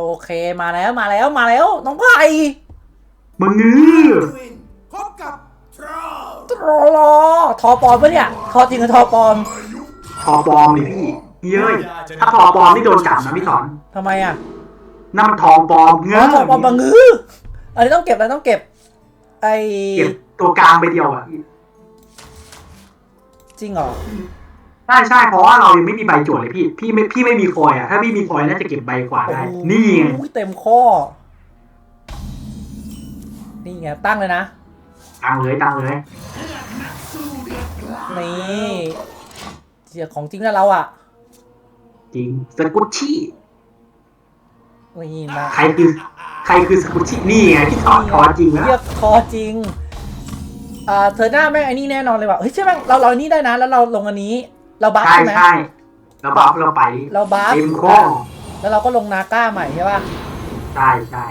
โอเคมาแล้วมาแล้วมาแล้วน้องไผ่มึงงื้อวินพบกับทรอลรอรอทอปลอมปะเนี่ยทอจริงกับทอปลอมทอปลอมเลยพี่เย้ยถ้าทอปลอมนี่โดนจับนะพี่สอนทำไมอะนั่นมันทองปลอมเงื้อ๋ออทอปลอมบังงืออันนี้ต้องเก็บอะไรต้องเก็บ ไอเก็บตัวกลางไปเดียวอะจริงเหรอใช่ใช่เพราะว่าเรายังไม่มีใบจวดเลยพี่ พี่ไม่พี่ไม่มีคอยอะ ถ้าพี่มีคอยน่าจะเก็บใบกว่าได้โอ้โหนี่ไงเต็มข้อ นี่ไงตั้งเลยนะตังเลยตังเลยนี่เสียของจริงแล้วเราอะ จริงสกุชชี่นี่นะใครคือใครคือสกุชชี่นี่ไงที่ถอดคอจริงแล้วเรียกคอจริงอ่าเธอหน้าแม่งไอ้นี่แน่นอนเลยว่ะเฮ้ยใช่ไหมเราเราอันนี้ได้นะแล้วเราลงอันนี้ เราบัฟใช่ใช่ไหมใช่เราบัฟเราไปเราบัฟเต็มข้อแล้วเราก็ลงนาก้าใหม่ใช่ป่ะ ใช่ใช่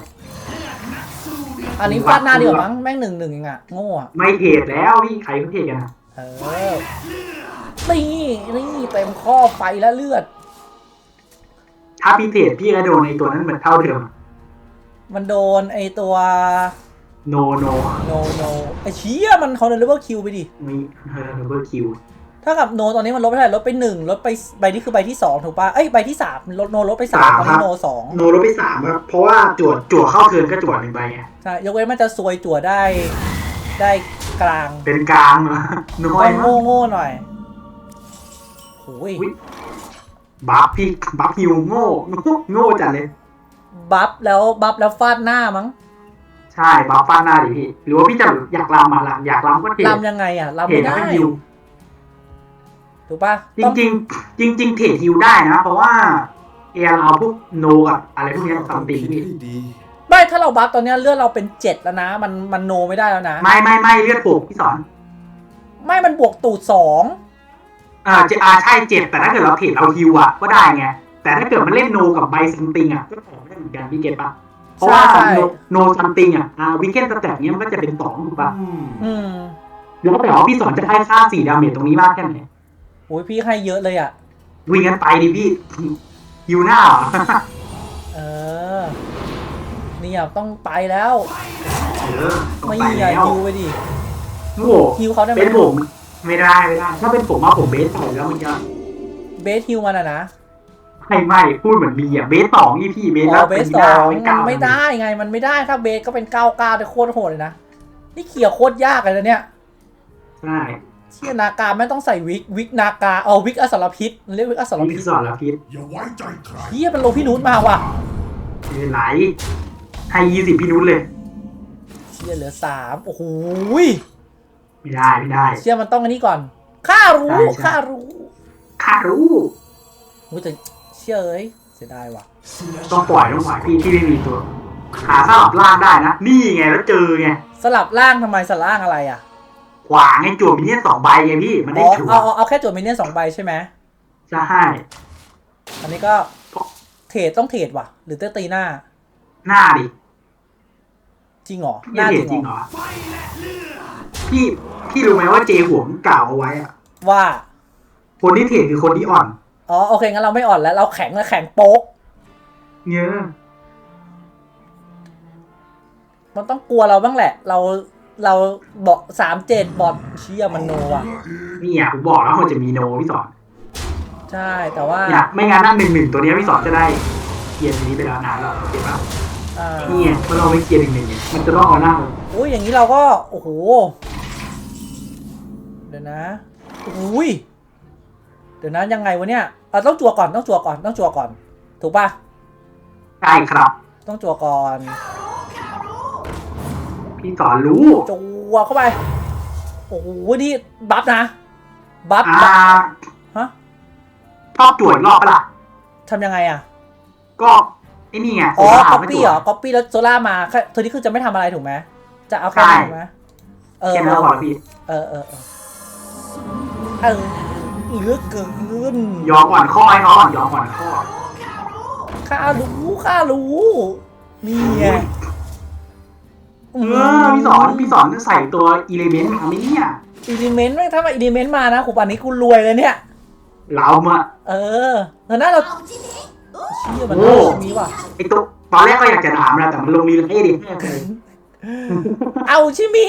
อันนี้ฟาดหน้าดีกว่ามั้งแม่งหนึ่งหนึ่งเองอะโง่อะไม่เทรดแล้วพี่ใครเขาเทรดกันอะเออนี่นี่เต็มข้อไฟและเลือด ถ้าพี่เทรดพี่ก็โดนไอ้ตัวนั้นเหมือนเท่าเดิมมันโดนไอตัวโนโนโนโนไอเชี่ยมันเขาเดินเลเวลคิวไปดิมีเฮอร์เบอร์คิว ถ้ากับโนตอนนี้มันลดไปเท่าไหร่ลดไปหนึ่งลดไปใบนี้คือใบที่สองถูกป่ะเอ้ยใบที่สามลดโนลดไปสามตอนนี้โนสองโนลดไปสามครับเพราะว่าจวดจวดเข้าเทิร์นก็จวดหนึ่งใบไงใช่ยกเว้นมันจะซวยจั่วได้ได้กลาง เป็นกลางเหรอน้อยโง่โง่ๆหน่อยโอ้ยอุ๊ยบัฟพี่บัฟฮิวโง่โง่จัดเลยบัฟแล้วบัฟแล้วฟาดหน้ามั้งใช่บัฟฟาดหน้าดิพี่หรือว่าพี่จะอยากลำมาลำอยากลำก็เทรดลำยังไงอะลำเทรไม่ดแล้วได้ก็ฮิว ถูกป่ะจต้องริงจริงๆจริงๆเทรดฮิวได้นะ เพราะว่าเอเราพวกโนกับอะไรพวกเนี้ซัมติงพี่ไม่ถ้าเราบัฟตอนเนี้ยเลือดเราเป็นเจ็ดแล้วนะ มันมันโนไม่ได้แล้วนะ ไม่ไม่ไม่เลือดปกพี่สอน ไม่มันบวกตูดสองอ่าเจอาใช่เจ็ดแต่ถ้าเกิดเราเทรดเอาฮิวอะก็ได้ไงแต่ถ้าเกิดมันเล่นโนกับใบซัมติงอะก็ออกไม่ได้เหมือนกันพี่เก็ตปะเพราะว่าโนโนซัมติงอะอ่าวิกเก็ตสแตทเนี้ยมันก็จะเป็นสองถูกปะอืมแล้วแต่ว่าพี่สอนจะได้ค่าสี่ดาเมจตรงนี้มากแค่ไหน โอ้ยพี่ให้เยอะเลยอะ วิ่งกันไปดิพี่ฮิวหน้าเหรอเออเนี่ยต้องไปแล้วเออต้องไม่ไปอย่าแล้วฮิวไปดิ โอ้โหฮิวเขาได้ไหม เป็นผมไม่ได้ไม่ได้ ถ้าเป็นผมว่าผมเบสใส่แล้วมันจะเบสฮิวมันอะนะไม่ไม่พูดเหมือนมีอะเบสสองนี่พี่เบสอ๋แล้อวเบเป็นสหสอน้างไม่กล้ามันไม่ได้ไงมันไม่ได้ถ้าเบสก็เป็นเก้าเก้าแต่โคตรโหดเลยนะ นี่เขี่ยโคตรยากเลยนะเนี่ย ใช่ เชี่ยนากาไม่ต้องใส่วิกวิกนากาเอาวิกอสรพิษมันเรียกวิกอสรนี่พิษพี่สอนแล้วพี่อย่าไว้ใจใครเฮียเป็นโลพี่นุชมาว่ะไม่เป็นไรให้ยี่สิบพี่นุ้นเลยเชี่ยเหลือสามโอ้โหยไม่ได้ไม่ได้เชี่ยมันต้องอันนี้ก่อนข้ารู้ใช่ใช่ข้ารู้ข้ารู้โอ้ยแต่เชี่ยเอ้ยเสียดายว่ะต้องปล่อยต้องปล่อยพี่ที่ไม่มีตัวหาสลับล่างได้นะ นี่ไงแล้วเจอไงสลับล่างทำไมสลับล่างอะไรอะ ขวางไงจั่วมินเนี่ยนสองใบไงพี่ มันอ๋ได้อจั่วเอาเอาเอาแค่จดมินเนี่ยนสองใบใช่ไหมใช่อันนี้ก็เทรดต้องเทรดว่ะ หรือเตตีหน้า หน้าดิจริงเหรอหพี่น้าเห็จนริงจริงเหเหรรออพี่พี่รู้ไหมว่าเจหวงกล่าวเอาไว้อะว่า คนที่เทรดคือคนที่อ่อน อ๋อโอเคงั้นเราไม่อ่อนแล้วเราแข็งแล้วแข็งโป๊ก เงี้ยมันต้องกลัวเราบ้างแหละ เรา เราบอกสามเจ็ดบอดเชี่ยมันโนอะนี่อะผมบอกแล้วมันจะมีโนพี่สอนใช่แต่ว่าเนี่ยไม่งั้นนั่นหนึ่งหนึ่งตัวเนี้ยพี่สอนจะได้เคลียร์ตรงนี้ไปแล้วนานแล้วเก็บป่ะอ่านี่ไงเมื่อเราไม่เคลียร์หนึ่งหนึ่งเนี่ยมันจะต้องเอาหน้าอุ้ยอย่างนี้เราก็ โอ้โห เดี๋ยวนะอุ้ยเดี๋ยวนะยังไงวะเนี่ยอะต้องจั่วก่อนต้องจั่วก่อนต้องจั่วก่อน ถูกปะใช่ครับ ต้องจั่วก่อน พี่สอนรู้จั่วเข้าไป โอ้โหนี่บัฟนะ บัฟอ่าบัฟฮะชอบจวดอีกรอบปะล่ะทำยังไงอะ ก็ไอ้นี่ไงอ๋อโซล่าก๊อปไม่ปี้จวดเหรอก๊อปปี้แล้วโซล่ามาแค่เธอนี่คือจะไม่ทำอะไรถูกไหมจะเอาแค่นั้นใช่ถูกไหมเออแค่นั้นพอแล้วพี่เออเออเออเออเหลือเกินยอมก่อนข้อให้เขาก่อนยอมก่อนข้อข้ารู้ข้ารู้นี่ไง เออพี่สอนพี่สอนใส่ตัวอิเลเมนต์มาไหมเนี่ยอิเลเมนต์ไม่ถ้ามาอิเลเมนต์มานะขู่ป่านนี้กูรวยเลยเนี่ย เรามาเออเออหน้าเราเชี่ยมันโอ้ชิมิว่ะไอตัวตอนแรกก็อยากจะถามนะแต่มันลงรีเลย์ดิเอาชิมิ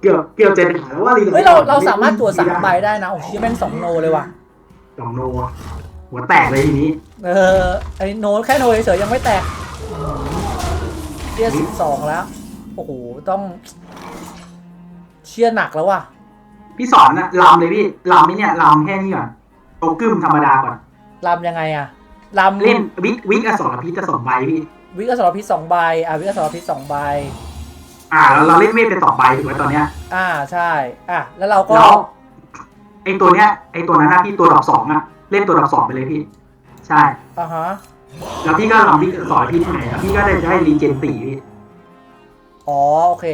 เกือบเกือบจะถามแล้วว่ารีเลย์เฮ้ยเราเราสามารถตรวจสามใบได้นะโอ้ชิแม่งสองโนเลยว่ะสองโนหัวแตกเลยทีนี้ เออไอโนแค่โนเฉยๆยังไม่แตก เชียสิบสองแล้ว โอ้โห ต้อง เชียหนักแล้วว่ะ พี่สอนนะลำเลยพี่ลำนี่เนี่ยลำแค่นี้ก่อนโตกึมธรรมดาก่อนลำยังไงอะลำเล่นวิกวิกอสรพิษจะสองใบพี่ วิกอสรพิษสองใบ อะวิกอสรพิษสองใบ อ่าแล้วเราเล่นเวทเป็นสองใบถูกไหมตอนเนี้ย อ่าใช่ อะแล้วเราก็แล้วไอตัวเนี้ยไอตัวนั้นนะพี่ตัวดอกสองอะเล่นตัวดอกสองไปเลยพี่ ใช่อ่าฮะ แล้วพี่ก็ลำวิกอสรพิษที่ไหนแล้วพี่ก็ได้จะให้รีเจนสี่พี่อ๋อโอเค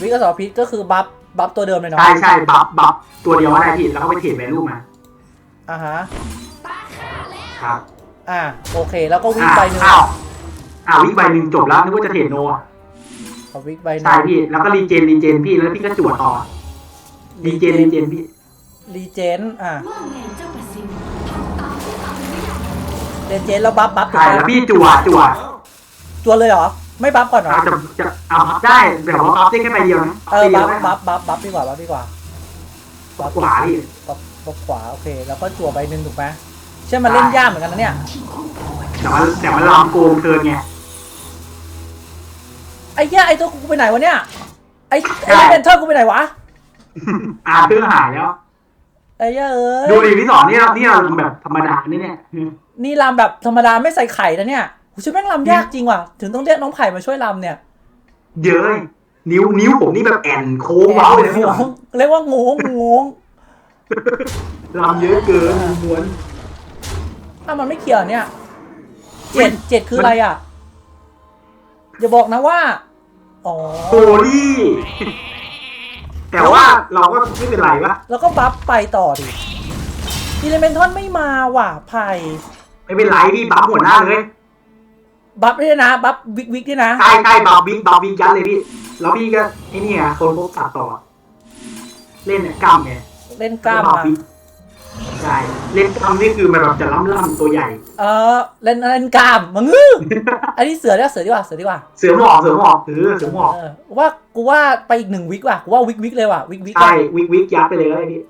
วิกอสรพิษก็คือบัฟบัฟตัวเดิมเลยเนาะใช่ใช่บัฟบัฟตัวเดียวก็ได้พี่แล้วก็ไปเทรดแวลูมาอ่าฮะครับอ่าโอเค แล้วก็วิกอ่าใบหนึ่งอ้าวอ่าวิกใบหนึ่งจบแล้วนึกว่าจะเทรดโนอะเอาวิกใบหนึ่ใช่งพี่แล้วก็รีเจนรีเจนพี่แล้วพี่ก็จวดต่อรีเจนรีเจนพี่รีเจนอ่า เรียนเจนแล้วบัฟบัฟถูกใช่ปะแล้วพี่จวดจวดจวนเลยเหรอ ไม่บัฟก่อนเหรออาจจะจะเอาบัฟได้แบบว่าบัฟได้แค่ใบเดียวนะเออใบเดีบัยวฟได้บัฟบัฟบัฟดีกว่าบัฟดีกว่าบัฟขวาพี่บัฟบัฟขวา โอเค แล้วก็จั่วใบหนึ่งถูกไหมใช่มันเล่นยากเหมือนกันนะเนี่ย แต่มันแต่มันลามโกงเกินไง ไอ้เหี้ยไอ้ตัวกูไปไหนวะเนี่ย ไอ้ไอ้เบนเทอร์กูไปไหนวะ อาเพื่อหายแล้ว ไอ้เหี้ยเอ้ดูยดิพี่สอนนี่เรานี่เราแบบธรรมดานี่เนี่ยนี่ลำแบบธรรมดาไม่ใส่ไข่นะเนี่ยกูชื่อแม่งลำยากจริงว่ะ ถึงต้องเรียกน้องไผ่มาช่วยลำเนี่ยเยอะเลยนิ้วนิ้วผมนี่แบบแอนโค้งเว้าเลยนะพี่สอนเรียกว่างงงงลามเยอะเกินม้วนอ้าวมันไม่เกี่ยวเนี่ยเจ็ดเจ็ดคืออะไรอะอย่าบอกนะว่า อ๋อโอ้ดิ แต่ว่าเราก็ไม่เป็นไรวะแล้วก็บัฟไปต่อดิอิเลเมนทอนไม่มาว่ะไผ่ไม่เป็นไรพี่บัฟหัวหน้าเลยบัฟด้วยนะบัฟวิกวิกด้วยนะใช่ใช่บัฟบิ๊กบัฟบิ๊กยัดเลยพี่แล้วพี่ก็ไอ้นี่ไงคนพบตัดต่อ เล่นเนี่ยกล้ามไงเล่นกล้ามบัฟมาบิ๊กใช่ เล่นกล้ามนี่คือมันแบบจะล้ำล่ำตัวใหญ่ เออเล่นเล่นกล้ามมึงอื้ออันนี้เสือดีกว่าเสือดีกว่าเสือดีกว่าเสือหมอบเสือหมอบเออเสือหมอบเออว่ากูว่าไปอีกหนึ่งวิกว่ะกูว่าวิกวิกเลยว่ะวิกวิกใช่วิกวิกยัดไปเลยก็ได้พี่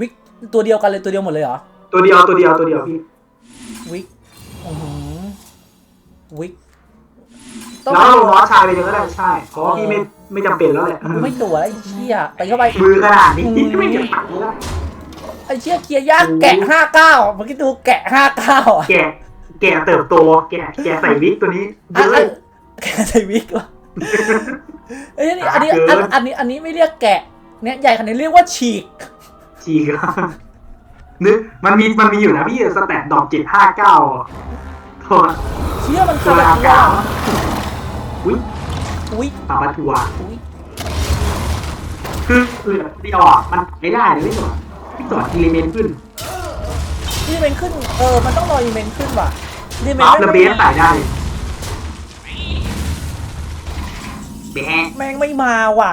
วิกตัวเดียวกันเลยตัวเดียวหมดเลยเหรอตัวเดียวตัวเดียวตัวเดียวพี่วิกอือหือวิกต้องแล้วลงล้อชายไปเลยก็ได้ใช่เพราะว่าพี่ไม่ไม่จำเป็นแล้วแหละกูไม่ตัวแล้วไอ้เชี่ยไปเข้าไปมือขนาดนี้ไม่จะตัดแล้ว ไอ้เชี่ยเกียร์ยากแกะห้าเก้าเมื่อกี้ดูแกะห้าเก้าอะแกะแกะเติบโตแกะแกะใส่วิกตัวนี้เยอะอะอะแกะใส่วิกว่ะเอ้ยอันนี้อันนี้อันอันนี้อันนี้ไม่เรียกแกะเนี่ยใหญ่ขนาดนี้เรียกว่าฉีก ฉีกอะนึกมันมีมันมีอยู่นะพี่สแตทดอกเจ็ดห้าเก้าโทษเชี่ยมันตัขวนาดอากาศว่าอุ้ยอุ้ยปาปะทัวอุ้ยคือเหลือเดียวอะมันไม่ได้เลยพี่สอ นพี่สอนอิเลเมนต์ขึ้นอีเวนต์ขึ้น เออ มันต้องรออีเวนต์ขึ้นว่ะอีเวนบัฟต์และเบไม่สใส่ได้แบะแม่งไม่มาว่ะ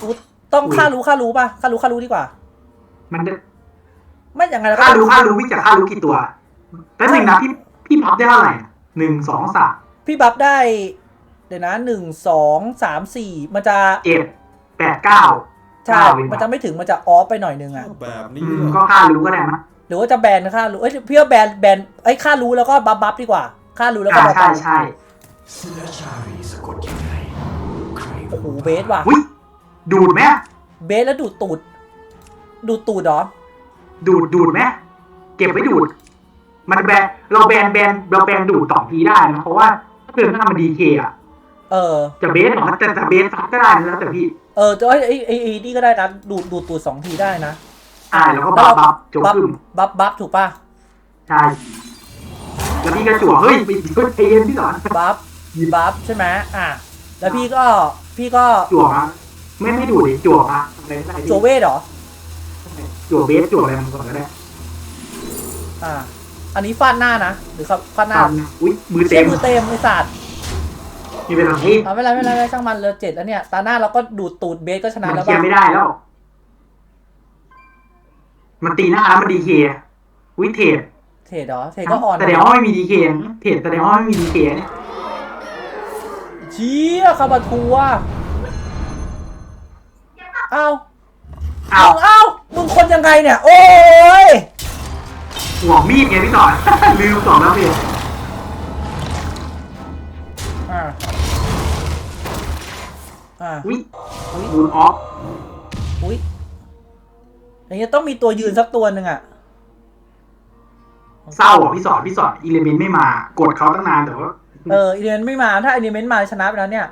กูต้องค่ารู้ค่ารู้ป่ะค่ารู้ค่ารู้ดีกว่า มันจะไม่อย่างไรแล้วก็ค่ารู้ค่ารู้พี่จะค่ารู้กี่ตัวแล้วหนึ่งนะพี่พี่บัฟได้เท่าไหร่หนึ่งสองสามพี่บัฟได้ เดี๋ยวนะหนึ่งสองสามสี่มันจะเจ็ดแปดเก้า ใช่เก้าเองมันจะไม่ถึงมันจะออฟไปหน่อยนึงอะ แบบอืนี้มเหรก็อค่ารู้ก็ได้นะหรือว่าจะแบนค่ารู้เอ้ยพี่ว่าแบนแบนไอ้ยค่ารู้แล้วก็บัฟบัฟดีกว่า ค่ารู้แล้วก็อ่าบัฟใช่ใช่ศิลชารีสะกดยังไงใครโอ้โหเบสว่ะ อุ้ยดูดไหมเบสแล้วดูดตูด ดูดตูดเหรอ ดูดดูดไหมเก็บไว้ดูด มันแบนเราแบนแบนเราแบนดูดสองทีได้นะเพราะว่าถ้าเกิดถ้ามันดีเคอะ เออ จะเบสเหรอแต่จะเบสซัดก็ได้นะแล้วแต่พี่ เออจะไอ้ไอ้ไอ้ไอ้นี่ก็ได้นะ ดูดดูดตูดสองทีได้นะอ่าแล้วก็บัฟบัฟโจบัฟขึ้นบัฟบัฟถูกป่ะ ใช่แล้วพี่ก็จั่วเฮ้ยไปช่วยเทนพี่สอนบัฟบัฟใช่ไหมอะแล้วพี่ก็พี่ก็จั่วมาไม่ไม่ดูดดิจั่วมาอะไรก็ได้พี่โจเวทเหรอจั่วเบสจั่วอะไรมันก่อนก็ได้อ่า อันนี้ฟาดหน้านะหรือครับฟาดหน้าตามนะอุ้ยมือเต็เต็มมมือเต็มไอ้สัตว์ มีเป็นอะไรเอาไม่เป็นไรไม่เป็นไรไม่เป็นไรช่างมันเลยเจ็ดแล้วเนี่ย ตาหน้าเราก็ดูดตูดเบสก็ชนะมันแล้วเคลียป่ะร์ไม่ได้แล้ว มันตีหน้าแล้วมันดีเคอุ้ยเทรดเทเทรดเหรอเทรดก็อ่อนแสดงว่าไม่มีดีเคเทรดแสดงว่าไม่มีดีเคเนี่ยเชี่ยคาบาทัวเอ้าเอามึงเอ้ามึงคนยังไงเนี่ย โอ้ย หัวมีดไงพี่สอนลืมสอนแล้วพี่ อ่าอ่าวิบูนออฟอุ้ยอย่างนี้ต้องมีตัวยืนสักตัวหนึ่งอะเศร้าอะพี่สอนพี่สอนอิเลเมนต์ไม่มากดเขาตั้งนานแต่ว่าเอออีเวนต์ไม่มาถ้าอีเวนต์มาชนะไปแล้วเนี่ย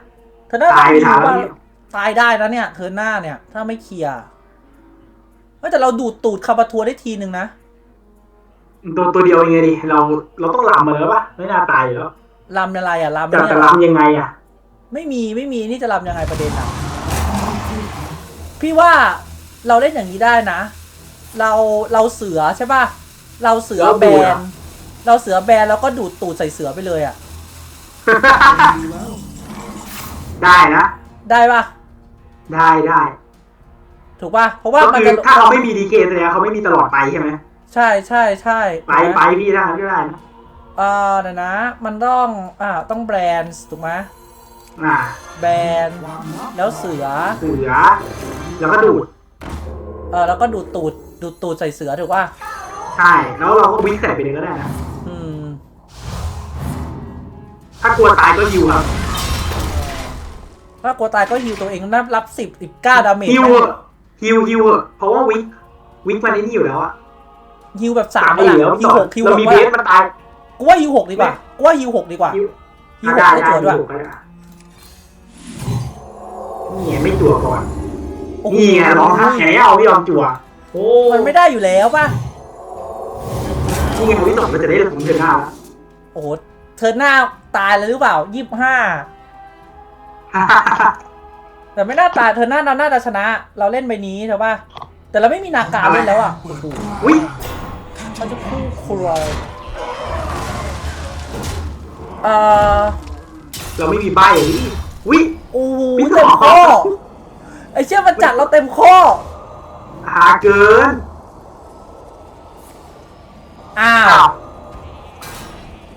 เธอน่าตายไปจะนานแล้วว่าพี่ตายได้นะเนี่ย เธอหน้าเนี่ย ถ้าไม่เคลียร์เฮ้ยแต่เราดูดตูดคาบาทัวได้ทีหนึ่งนะตัวตัวเดียวยังไงดิเราเราต้องลำมาแล้วปะไม่น่าตายอยู่แล้ว ลำอะไรอะลำแต่เนี่ยแต่ลำยังไงอะ ไม่มีไม่มีนี่จะลำยังไงประเด็นอะพี่ว่าเราเล่นอย่างนี้ได้นะ เราเราเสือใช่ป่ะเราเสือแบนเราเสือแบนแล้วก็ดูดตูดใส่เสือไปเลยอะได้นะ ได้ป่ะได้ได้ถูกป่ะเพราะว่าก็มันคืจะอถ้าเขาไม่มีดีเคแสดงว่าเขาไม่มีตลอดไปใช่ไหมใช่ใช่ใช่ไปไปพี่ได้พี่ได้นะ เอ่าเดี๋ยวนะ มันต้องอ่าต้องแบรนด์ถูกไหมอ่าแบรนด์แล้วเสือ เสือ แล้วก็ดูด เออแล้วก็ดูดตูดดูดตูดใส่เสือถูกป่ะใช่ แล้วเราก็วิ่งใส่ไปเลยก็ได้นะ อืมถ้ากลัวตายก็ยิวครับถ้ากลัวตายก็ฮิวตัวเองนับรับสิบสิบเก้าดาเมจฮิวอะฮิวฮิวอะเพราะว่าวิกวิกมันไอ้นี่อยู่แล้วอะฮิวแบบสาตามมไปไปอยู่แล้วฮิวหกฮิวหเรากมีว่าเบสมันตาย กูว่าฮิวหกดีกว่ากูว่าฮิวหกดีกว่าฮิวฮิวหกได้ได้ได้จั่วด้วยฮิวก็ได้นี่ไงไม่จั่วก่อนโอ้โหนี่ไงร้องไห้เอาไม่ยอมจั่วโอ้มันไม่ได้อยู่แล้วป่ะนี่ไงพี่สมมันจะได้ผมเดือนหน้าแล้วโอ้โหเธอหน้าตายเลยหรือเปล่ายี่สิบห้าแต่ไม่น่าตายเธอหน้าเราน่าจะชนะ เราเล่นใบนี้ใช่ป่ะแต่เราไม่มีนาการเล่นแล้วอะโอ้โหอุ้ยเขาจะคู่ครัว เอ่อเราไม่มีใบอย่างนี้อุ้ยโอ้โหพี่เต็มข้อต่อไอ้เชี่ยมันจัดเราเต็มข้อหาเกิน อ้าอ้าวว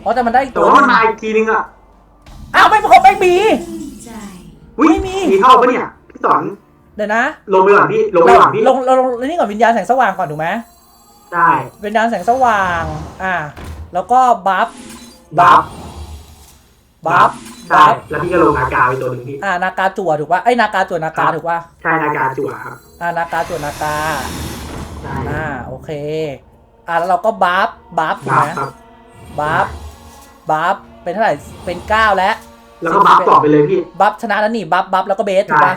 อ๋อแต่มันได้อีกแต่ตัวว่าหมันนึงมาอีกทีนึงอะอ้าวไม่พอไม่มีใจอุ้ยไม่มี มีเท่าปะเนี่ยพี่สอนเดี๋ยวนะลงไปก่อนพี่ลงไปเราก่อนพี่ลงเราลงนี่ก่อนวิญญาณแสงสว่างก่อนถูกไหมได้วิญญาณแสงสว่าง อ่า แล้วก็บัฟบัฟ บัฟใช่บัฟแล้วพี่ก็ลงอากาไปตัวหนึ่งพี่อ่านากาจั่วถูกป่ะไอ้ยนากาจั่วนากาถูกป่ะใช่นากาจั่วครับอ่านากาจั่วนากาใช่อ่าโอเค อ่าแล้วเราก็บัฟบัฟถูกบัไหฟมครับ บัฟบัฟเป็นเท่าไหร่เป็นเก้าแล้วแล้วก็บัฟต่อไปเลยพี่ บัฟชนะแล้วนี่บัฟบัฟแล้วก็เบสถูกป่ะ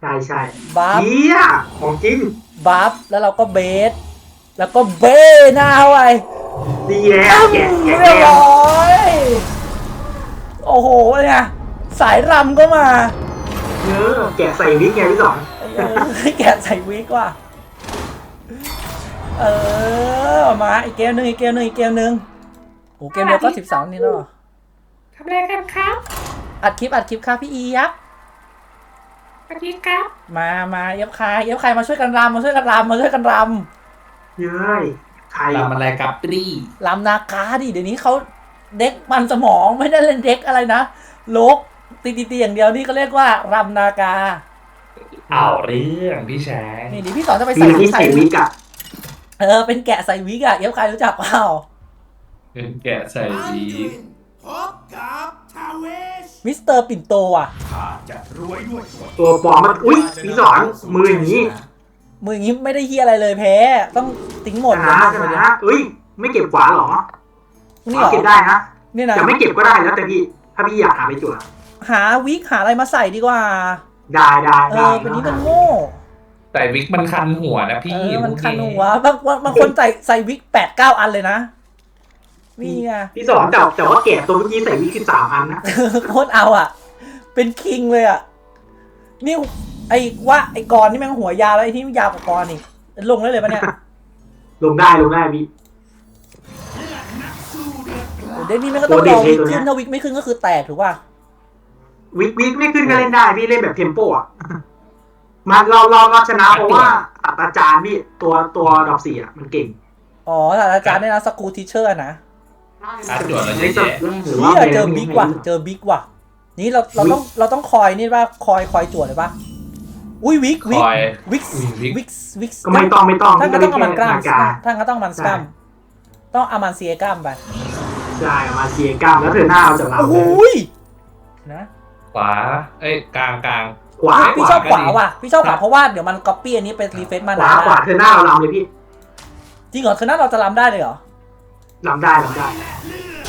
ใช่ใช่บัฟ เฮียของจริงบัฟแล้วเราก็เบส แล้วก็เบหน้าเข้าไปดีแล้วแกะแกะเรียบแกะร้อย โอ้โหเนี่ยสายรำก็มาเออแกะใส่วิกไงพี่สอนเออให้แกะใส่วิกว่ะเออมาอีกเกมหนึ่งอีกเกมหนึ่งอีกเกมหนึ่งโอ้เกมเดียวก็สิบสามนี่แล้วเหรอทำอะไรกันครับ อัดคลิปอัดคลิปครับพี่อียับสวัสดีครับ มามาเยับคายเยับคายมาช่วยกันรำมาช่วยกันรำมาช่วยกันรเย้ยใครทำอะไรกับตรีำรำนาคาดิเดี๋ยวนี้เขา เด็กมันสมองไม่ได้เล่นเด็กอะไรนะโลกตีตีตีอย่างเดียวนี่ก็เรียกว่ารำนากาเอาเรื่องพี่แชงนี่ดิพี่สอนจะไปมีใส่ที่ใส่วิกอะเออเป็นแกะใส่วิกอะเยับคายรู้จักเปล่าเป็นแกะใส่ดีพบกับทาเวชมิสเตอร์ปิ่นโตอะข้าจะรวยด้วยกฎตัวปลอมมันอุ้ยพี่สอนมืออย่างนี้มืออย่างนี้ไม่ได้เฮียอะไรเลยแพ้ ต้องติ้งหมดชนะชนะเอ้ยไม่เก็บขวาเหรอ นี่เหรอเก็บได้นะนี่นะจะไม่เก็บก็ได้แล้วแต่พี่ถ้าพี่อยากหาไปจั่วหาวิกหาอะไรมาใส่ดีกว่า ได้ได้เอได้อเป็นนี้มันโง่แต่วิกมันคันหัวนะเอพี่อมันคันหัวบางบางบางคนใส่ใส่วิกแปดเก้าอันเลยนะนี่ไงพี่สอนแต่แต่ว่าแกะตัวเมื่อกี้ใส่วิกคือสามอันนะโคตรเอาอะ เป็นคิงเลยอะนี่ไอ้ว่าไอ้กรณ์นี่แม่งหัวยาวแล้วไอ้ที่ยาวกว่ากรณ์อีกลงได้เลยปะเนี่ยลงได้ลงได้พี่โอ้ เดนนี่แม่งก็ต้องรอวิกขึ้นถ้าวิกไม่ขึ้นก็คือแตกถูกป่ะวิกวิกไม่ขึ้นก็เล่นได้พี่เล่นแบบเทมโปอะมาเราเราเราชนะเพราะว่าศาสตราจารย์พี่ตัวตัวดอกสี่อะมันเก่ง อ๋อศาสตราจารย์เนี่ยนะสกูทิเชอร์นะอะจวดแล้วเยอะแยะหรือเฮีว่ายเจอบิ๊กว่ะ เจอบิ๊กว่ะ นี่เราเราต้องเราต้องคอยนี่ว่าคอยคอยจวดเลยปะอุ้ยวิกวิกคอยวิกอุ้ยวิกวิกวิกก็ไม่ต้องไม่ต้องท่านก็ต้องเอามันกล้ามนากาท่านก็ต้องมันสกล้ามต้องเอามันเสียกล้ามไป ใช่เอามาเชียร์กล้ามแล้วเธอหน้าเอาจากเราโอ้โหยนะขวา เอ้ยกลางกลาง ขวาพี่ขชวาอบขวาว่ะพี่ชอบขวาเพราะว่าเดี๋ยวมันก๊อปปี้อันนี้เป็นรีเฟซมาขวานาขวาเธอหน้าเราลำเลยพี่จริงเหรอคือนั้นเราจะรำได้เลยเหรอลำได้ลำได้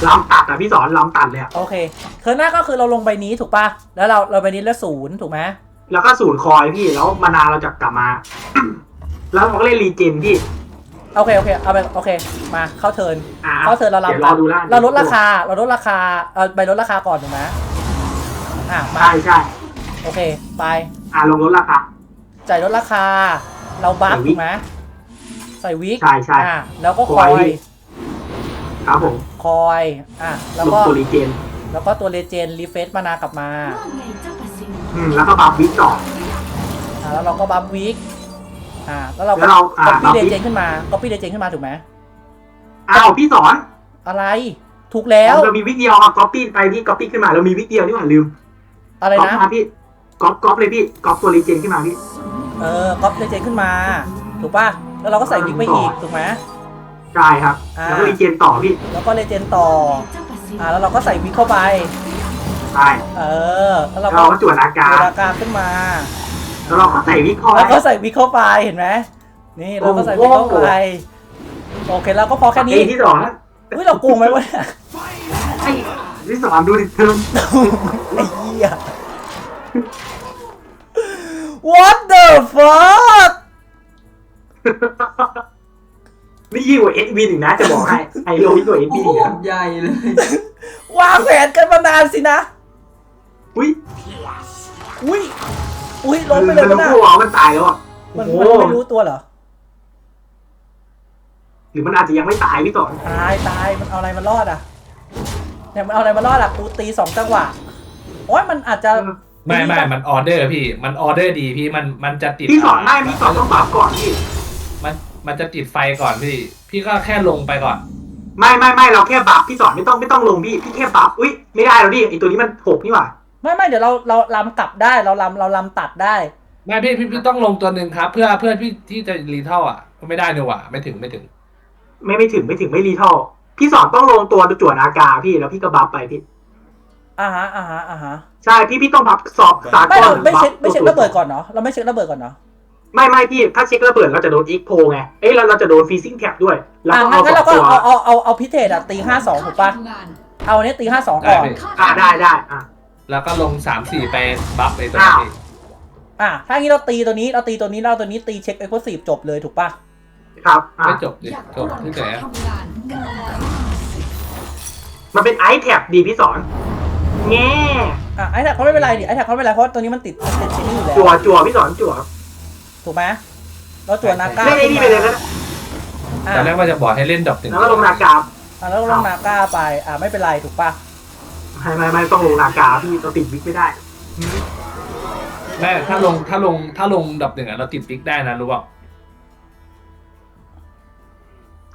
ลำตัดอะพี่สอนลำตัดเลยอะโอเคเทอร์หน้าก็คือเราลงใบนี้ถูกปะแล้วเราเราใบนี้แล้วศูนย์ถูกไหมแล้วก็ศูนย์คอยพี่แล้วมานานเราจะกลับมา แล้วมันก็เล่นรีเจนพี่ โอเคโอเคเอาไปโอเคมาเข้าเทิร์นอ่าเข้าเทิร์นเราดี๋ยวลำรอดูล่าง เราลดราคาเราลดราคาเอาใบลดราคาก่อนถูกไหมอะมาใช่ใช่โอเคไปอ่าลงลดราคา จ่ายลดราคา เราบัฟใส่วิกถูกไหมใส่วิกใช่ใช่อะแล้วก็คคออย ยครับผมคอยอะแล้วลงก็ตัวรีเจนแล้วก็ตัวเลเจนรีเฟซมานากลับมาว่าไงเจ้าปลาซิวอืมแล้วก็บัฟวิกต่ออะแล้วเราก็บัฟวิก อะแล้วเราแล้วเราอ่าก็ปี้บัฟเลวิกเจนขึ้นมาก็ปี้เลเจนขึ้นมาถูกไหมอ้าวพี่สอนอะไรถูกแล้วเรามีวิกเดียวเอาก๊อปปี้ไปพี่ก๊อปปี้ขึ้นมาเรามีวิกเดียวนี่หว่าลืมอะไรก๊อปนะมาพี่ก๊อปก๊อปเลยพี่ก๊อปตัวรีเจนขึ้นมาพี่ เออก๊อปเลเจนขึ้นมา ถูกป่ะแล้วเราก็ใส่วิกไปอีกถูกไหม ใช่ครับ อ่า แล้วก็รีเจนต่อพี่แล้วก็เลเจนต่อเจ้าปลาซิวอ่าแล้วเราก็ใส่วิกเข้าไป ใช่เออแล้วเราแล้วก็เราก็จวดอาการ เวลากาขึ้นมา แล้วเราก็ใส่วิกคอแล้วก็ใส่วิกเข้าไปเห็นไหมนี่เราก็ใส่วิกเข้าไปโอเคแล้วก็พอแค่นี้ไอ้ที่สอนอุ้ยเราโกงไหมวะเนี่ยไอ้ที่สอนดูดิเธอไอ้เหี้ย What the fuck นี่ยิ่งกว่าเอ็ดวินอีกนะ จะบอกให้ไฮโลยิ่งกว่าเอ็ดวินอีกนะใหญ่เลยวางแผนกันมานานสินะ อุ้ยอุ้ย อุ้ยล้มไปเลยมันวะรู้น่ะตัวมันตายแล้วอะมันโอ้มันโหไม่รู้ตัวเหรอ หรือมันอาจจะยังไม่ตายพี่สอนตายตายมันเอาอะไรมารอดอะเนี่ยมันเอาอะไรมารอดอะกูตีสองจังหวะโอ้ยมันอาจจะไม่ไม่มันออเดอร์พี่ มันออเดอร์ดีพี่มันมันจะติดพี่สอนได้พี่สอนต้องบัฟก่อนพี่มันมันจะติดไฟก่อนพี่ พี่ก็แค่ลงไปก่อน ไม่ไม่ไม่เราแค่บัฟพี่สอนไม่ต้องไม่ต้องลงพี่พี่แค่บัฟอุ้ยไม่ได้แล้วดิไอตัวนี้มันหกนี่หว่า ไม่ไม่เดี๋ยวเราเราลำกลับได้เราลำเราลำตัดได้ ไม่พี่พี่พี่ต้องลงตัวหนึ่งครับ เพื่อเพื่อพี่ที่จะรีเท่าอะก็ไม่ได้นี่หว่าไม่ถึงไม่ถึง ไม่ไม่ถึงไม่ถึงไม่รีทอลพี่สอนต้องลงตัวจวดอากาพี่แล้วพี่ก็บัฟไปพี่ อ่าฮะอ่าฮะอ่าฮะใช่พี่พี่ต้องบัฟสอบสาไม่กเราลไม่เช็คบัฟไม่เช็คตัวระเบิดก่อนเนาะเราไม่เช็คระเบิดก่อนเนาะไม่ไม่พี่ถ้าเช็คระเบิดเราจะโดนอีกโพไงเอ้ยเราเราจะโดนฟีซิ่งแท็บด้วยแล้วอ่าก็งั้เอานงั้นเราก็สองตัวเอาเอาเอาเอาพิเศษอะตีห้าสองถูกปะทำงานเอาอันนี้ตีห้าสองก่อน ได้อ่าได้ได้อะ แล้วก็ลงสามสี่ไปบัฟไอ้ตัวนี้พี่อะถ้างี้เราตีตัวนี้เราตีตัวนี้เราตัวนี้ตีเช็คเอ็กซ์โพซีฟจบเลยถูกปะครับอะไม่จบดิอยากจรบวมที่ไหนเขาอะทำงานมันเป็นไอแท็บดีพี่สอนแง่อะไอ้แท็กเขาไม่เป็นไรดิไอ้แท็กเขาไม่เป็นไรเพราะตัวนี้มันติดมันติดไอ้นี่อยู่แล้วจั่วจั่วพี่สอนจั่วถูกไหมเราจั่วนาก้าเล่นไอ้นี่ไปเลยก็ได้อะตอนแรกว่าจะบอกให้เล่นดอกหนึ่งแล้วก็ลงนากาอะแล้วก็ลงนาก้าไปอะไม่เป็นไรถูกปะ ไม่ไม่ไม่ต้องลงนากาพี่เราติดวิกไม่ได้แม่ถ้าลงถ้าลงถ้าลงดอกหนึ่งอะเราติดปิ๊กได้นะรู้เปล่า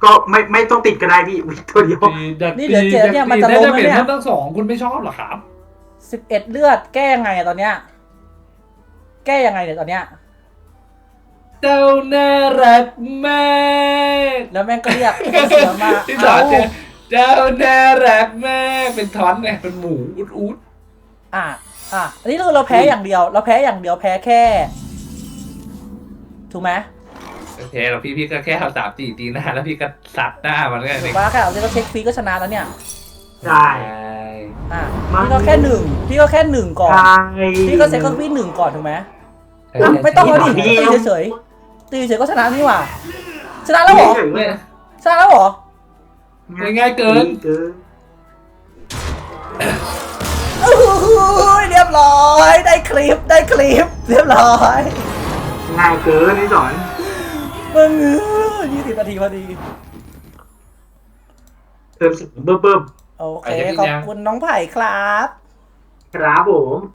ก็ไม่ไม่ต้องติดก็ได้พี่วิกตัวเดียวนี่เหลือเจ็ดเนี่ยมันจะลงได้แล้วเป็นเนี่ยท่านทั้งสองคุณไม่ชอบเหรอครับ สิบเอ็ดเลือดแก้ยังไงอะตอนเนี้ย แก้ยังไงเนี่ยตอนเนี้ย เจ้าน่ารักมาก แล้วแม่งก็เรียกเสือมาที่สอนเอ้าเจ อเจ้าน่ารักมากเป็นทอนเนี่ยเป็นหมูอุดอุดอะอะอันนี้คือเราแพ้อย่างเดียว เราแพ้อย่างเดียวแพ้แค่ ถูกไหมโอเคแล้วพี่พี่ก็แค่เอาสามตีตีหน้าแล้วพี่ก็ซัดหน้ามันก็ถูเอกงปะแค่เอาที่เราเช็คฟรีก็ชนะแล้วเนี่ยใช่ อะพี่ก็แค่หนึ่งพี่ก็แค่หนึ่งก่อน ใช่พี่ก็เซ็ตก็พี่หนึ่งก่อนถูกไหมไม่ต้องเอาดิตีเฉยๆตีเฉยๆก็ชนะนี่หว่าชนะแล้วเหรอเนี่ยชนะแล้วเหรอ ง่ายเกินเกินโอ้โหเรียบร้อย ได้คลิปได้คลิป เรียบร้อยง่ายเกินพี่สอนมึงยี่สิบนาทีพอดีเติมสิบเบิ่มเบิ่มโอเค ขอบคุณน้องไผ่ครับ ครับผม